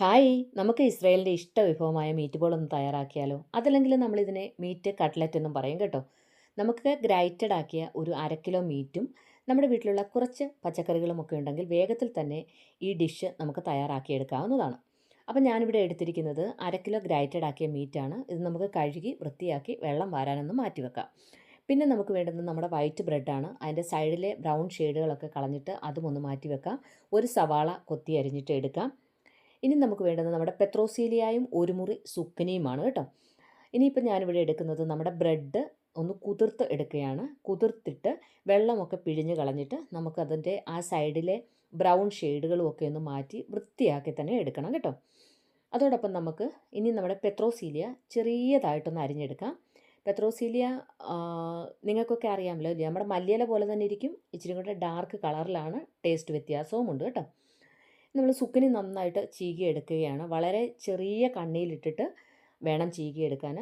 Hi നമുക്ക് ഇസ്രായേലിന്റെ ഇഷ്ട വിഭവമായ മീറ്റ് ബോൾ ഒന്ന് തയ്യാറാക്കിയാലോ? അതല്ലെങ്കിൽ നമ്മളിതിനെ മീറ്റ് കട്ട്ലറ്റ് എന്നും പറയും കേട്ടോ. നമുക്ക് ഗ്രൈറ്റഡ് ആക്കിയ ഒരു അര കിലോ മീറ്റും നമ്മുടെ വീട്ടിലുള്ള കുറച്ച് പച്ചക്കറികളും ഒക്കെ ഉണ്ടെങ്കിൽ വേഗത്തിൽ തന്നെ ഈ ഡിഷ് നമുക്ക് തയ്യാറാക്കിയെടുക്കാവുന്നതാണ്. അപ്പം ഞാനിവിടെ എടുത്തിരിക്കുന്നത് അര കിലോ ഗ്രൈറ്റഡ് ആക്കിയ മീറ്റാണ്. ഇത് നമുക്ക് കഴുകി വൃത്തിയാക്കി വെള്ളം വാരാനൊന്ന് മാറ്റി വെക്കാം. പിന്നെ നമുക്ക് വേണ്ടുന്നത് നമ്മുടെ വൈറ്റ് ബ്രെഡാണ്. അതിന്റെ സൈഡിലെ ബ്രൗൺ ഷെയ്ഡുകളൊക്കെ കളഞ്ഞിട്ട് അതും ഒന്ന് മാറ്റി വെക്കാം. ഒരു സവാള കൊത്തി അരിഞ്ഞിട്ട് എടുക്കാം. ഇനി നമുക്ക് വേണ്ടത് നമ്മുടെ പെത്രോസീലിയായും ഒരു മുറി സുക്കനിയുമാണ് കേട്ടോ. ഇനിയിപ്പോൾ ഞാനിവിടെ എടുക്കുന്നത് നമ്മുടെ ബ്രെഡ് ഒന്ന് കുതിർത്ത് എടുക്കുകയാണ്. കുതിർത്തിട്ട് വെള്ളമൊക്കെ പിഴിഞ്ഞ് കളഞ്ഞിട്ട് നമുക്കതിന്റെ ആ സൈഡിലെ ബ്രൗൺ ഷെയ്ഡുകളും ഒക്കെ ഒന്ന് മാറ്റി വൃത്തിയാക്കി തന്നെ എടുക്കണം കേട്ടോ. അതോടൊപ്പം നമുക്ക് ഇനി നമ്മുടെ പെത്രോസീലിയ ചെറിയതായിട്ടൊന്ന് അരിഞ്ഞെടുക്കാം. പെത്രോസീലിയ നിങ്ങൾക്കൊക്കെ അറിയാമല്ലോ ഇല്ലേ നമ്മുടെ മല്ലിയില പോലെ തന്നെ ഇരിക്കും. ഇച്ചിരി കൂടെ ഡാർക്ക് കളറിലാണ് ടേസ്റ്റ് വ്യത്യാസവും ഉണ്ട് കേട്ടോ. നമ്മൾ സുക്കിനി നന്നായിട്ട് ചീകി എടുക്കുകയാണ് വളരെ ചെറിയ കണ്ണിയിലിട്ടിട്ട് വേണം ചീകി എടുക്കാൻ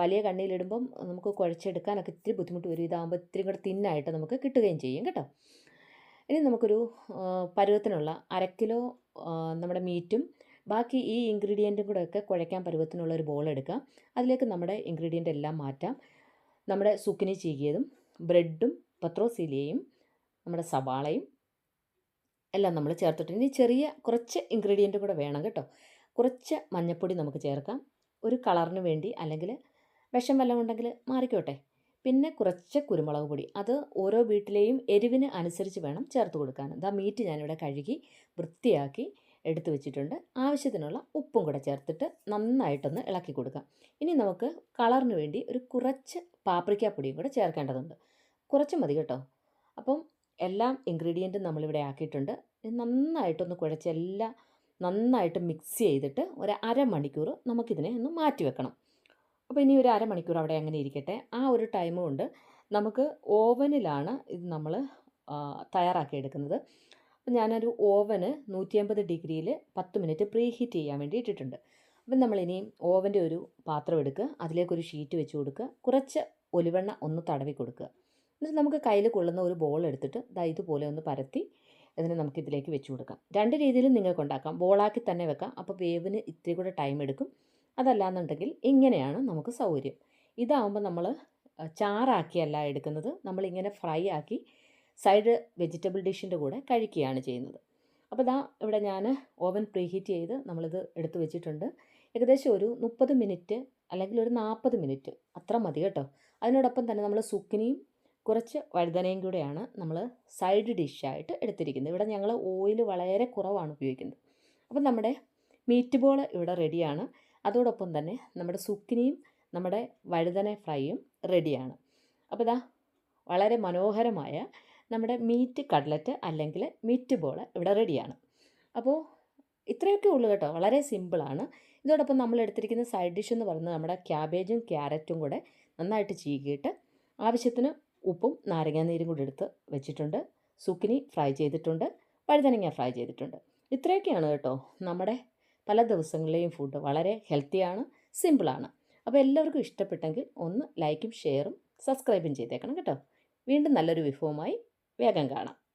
വലിയ കണ്ണിയിലിടുമ്പം നമുക്ക് കുഴച്ചെടുക്കാനൊക്കെ ഇത്തിരി ബുദ്ധിമുട്ട് വരും. ഇതാകുമ്പോൾ ഇത്തിരി കൂടെ തിന്നായിട്ട് നമുക്ക് കിട്ടുകയും ചെയ്യും കേട്ടോ. ഇനി നമുക്കൊരു പരുവത്തിനുള്ള അര കിലോ നമ്മുടെ മീറ്റും ബാക്കി ഈ ഇൻഗ്രീഡിയന്റും കൂടെ ഒക്കെ കുഴയ്ക്കാൻ പരുവത്തിനുള്ള ഒരു ബോൾ എടുക്കാം. അതിലേക്ക് നമ്മുടെ ഇൻഗ്രീഡിയന്റ് എല്ലാം മാറ്റാം. നമ്മുടെ സുക്കിനി ചീകിയതും ബ്രെഡും പത്രോസിലിയയും നമ്മുടെ സവാളയും എല്ലാം നമ്മൾ ചേർത്തിട്ട്. ഇനി ചെറിയ കുറച്ച് ഇൻഗ്രീഡിയന്റ് കൂടെ വേണം കേട്ടോ. കുറച്ച് മഞ്ഞൾപ്പൊടി നമുക്ക് ചേർക്കാം. ഒരു കളറിന് വേണ്ടി അല്ലെങ്കിൽ വിഷം വല്ലതും ഉണ്ടെങ്കിൽ മാറിക്കോട്ടെ. പിന്നെ കുറച്ച് കുരുമുളക് പൊടി. അത് ഓരോ വീട്ടിലെയും എരിവിന് അനുസരിച്ച് വേണം ചേർത്ത് കൊടുക്കാൻ. ഇതാ മീറ്റ് ഞാനിവിടെ കഴുകി വൃത്തിയാക്കി എടുത്തു വെച്ചിട്ടുണ്ട്. ആവശ്യത്തിനുള്ള ഉപ്പും കൂടെ ചേർത്തിട്ട് നന്നായിട്ടൊന്ന് ഇളക്കി കൊടുക്കാം. ഇനി നമുക്ക് കളറിന് വേണ്ടി ഒരു കുറച്ച് പാപ്രിക്ക പൊടിയും കൂടെ ചേർക്കേണ്ടതുണ്ട്. കുറച്ച് മതി കേട്ടോ. അപ്പം എല്ലാം ഇൻഗ്രീഡിയന്റും നമ്മളിവിടെ ആക്കിയിട്ടുണ്ട്. നന്നായിട്ടൊന്ന് കുഴച്ച് എല്ലാം നന്നായിട്ട് മിക്സ് ചെയ്തിട്ട് ഒരു അരമണിക്കൂർ നമുക്കിതിനെ ഒന്ന് മാറ്റി വെക്കണം. അപ്പോൾ ഇനി ഒരു അരമണിക്കൂർ അവിടെ അങ്ങനെ ഇരിക്കട്ടെ. ആ ഒരു ടൈം കൊണ്ട് നമുക്ക് ഓവനിലാണ് ഇത് നമ്മൾ തയ്യാറാക്കി എടുക്കുന്നത് അപ്പം ഞാനൊരു ഓവന് നൂറ്റി അമ്പത് ഡിഗ്രിയിൽ പത്ത് മിനിറ്റ് പ്രീ ഹീറ്റ് ചെയ്യാൻ വേണ്ടി ഇട്ടിട്ടുണ്ട്. അപ്പം നമ്മളിനി ഓവന്റെ ഒരു പാത്രം എടുക്കുക. അതിലേക്കൊരു ഷീറ്റ് വെച്ച് കൊടുക്കുക. കുറച്ച് ഒലിവെണ്ണ ഒന്ന് തടവി കൊടുക്കുക. എന്നിട്ട് നമുക്ക് കയ്യിൽ കൊള്ളുന്ന ഒരു ബോൾ എടുത്തിട്ട് ദാ ഇതുപോലെ ഒന്ന് പരത്തി അതിനെ നമുക്ക് ഇതിലേക്ക് വെച്ച് കൊടുക്കാം. രണ്ട് രീതിയിലും നിങ്ങൾക്ക് ഉണ്ടാക്കാം. ബോളാക്കി തന്നെ വെക്കാം. അപ്പോൾ വേവിന് ഇത്തിരി കൂടെ ടൈം എടുക്കും. അതല്ലാന്നുണ്ടെങ്കിൽ ഇങ്ങനെയാണ് നമുക്ക് സൗകര്യം. ഇതാവുമ്പോൾ നമ്മൾ ചാറാക്കിയല്ല എടുക്കുന്നത്. നമ്മളിങ്ങനെ ഫ്രൈ ആക്കി സൈഡ് വെജിറ്റബിൾ ഡിഷിന്റെ കൂടെ കഴിക്കുകയാണ് ചെയ്യുന്നത്. അപ്പോൾ ഇതാ ഇവിടെ ഞാൻ ഓവൻ പ്രീഹീറ്റ് ചെയ്ത് നമ്മളിത് എടുത്തു വെച്ചിട്ടുണ്ട്. ഏകദേശം ഒരു മുപ്പത് മിനിറ്റ് അല്ലെങ്കിൽ ഒരു നാൽപ്പത് മിനിറ്റ് അത്ര മതി കേട്ടോ. അതിനോടൊപ്പം തന്നെ നമ്മൾ സുക്കിനിയും കുറച്ച് വഴുതനയും കൂടെയാണ് നമ്മൾ സൈഡ് ഡിഷായിട്ട് എടുത്തിരിക്കുന്നത്. ഇവിടെ ഞങ്ങൾ ഓയിൽ വളരെ കുറവാണ് ഉപയോഗിക്കുന്നത്. അപ്പം നമ്മുടെ മീറ്റ് ബോൾ ഇവിടെ റെഡിയാണ് അതോടൊപ്പം തന്നെ നമ്മുടെ സുക്കിനിയും നമ്മുടെ വഴുതന ഫ്രൈയും റെഡിയാണ് അപ്പോൾ ഇതാ വളരെ മനോഹരമായ നമ്മുടെ മീറ്റ് കട്ലറ്റ് അല്ലെങ്കിൽ മീറ്റ് ബോൾ ഇവിടെ റെഡിയാണ് അപ്പോൾ ഇത്രയൊക്കെ ഉള്ളൂ കേട്ടോ. വളരെ സിമ്പിളാണ് ഇതോടൊപ്പം നമ്മൾ എടുത്തിരിക്കുന്ന സൈഡ് ഡിഷ് എന്ന് പറയുന്നത് നമ്മുടെ ക്യാബേജും ക്യാരറ്റും കൂടെ നന്നായിട്ട് ചീകിയിട്ട് ആവശ്യത്തിന് ഉപ്പും നാരങ്ങാനീരും കൂടി എടുത്ത് വെച്ചിട്ടുണ്ട്. സുക്കിനി ഫ്രൈ ചെയ്തിട്ടുണ്ട്. വഴുതനങ്ങ ഫ്രൈ ചെയ്തിട്ടുണ്ട്. ഇത്രയൊക്കെയാണ് കേട്ടോ നമ്മുടെ പല ദിവസങ്ങളിലെയും ഫുഡ് വളരെ ഹെൽത്തിയാണ് സിമ്പിളാണ് അപ്പോൾ എല്ലാവർക്കും ഇഷ്ടപ്പെട്ടെങ്കിൽ ഒന്ന് ലൈക്കും ഷെയറും സബ്സ്ക്രൈബും ചെയ്തേക്കണം കേട്ടോ. വീണ്ടും നല്ലൊരു വിഭവമായി വേഗം കാണാം.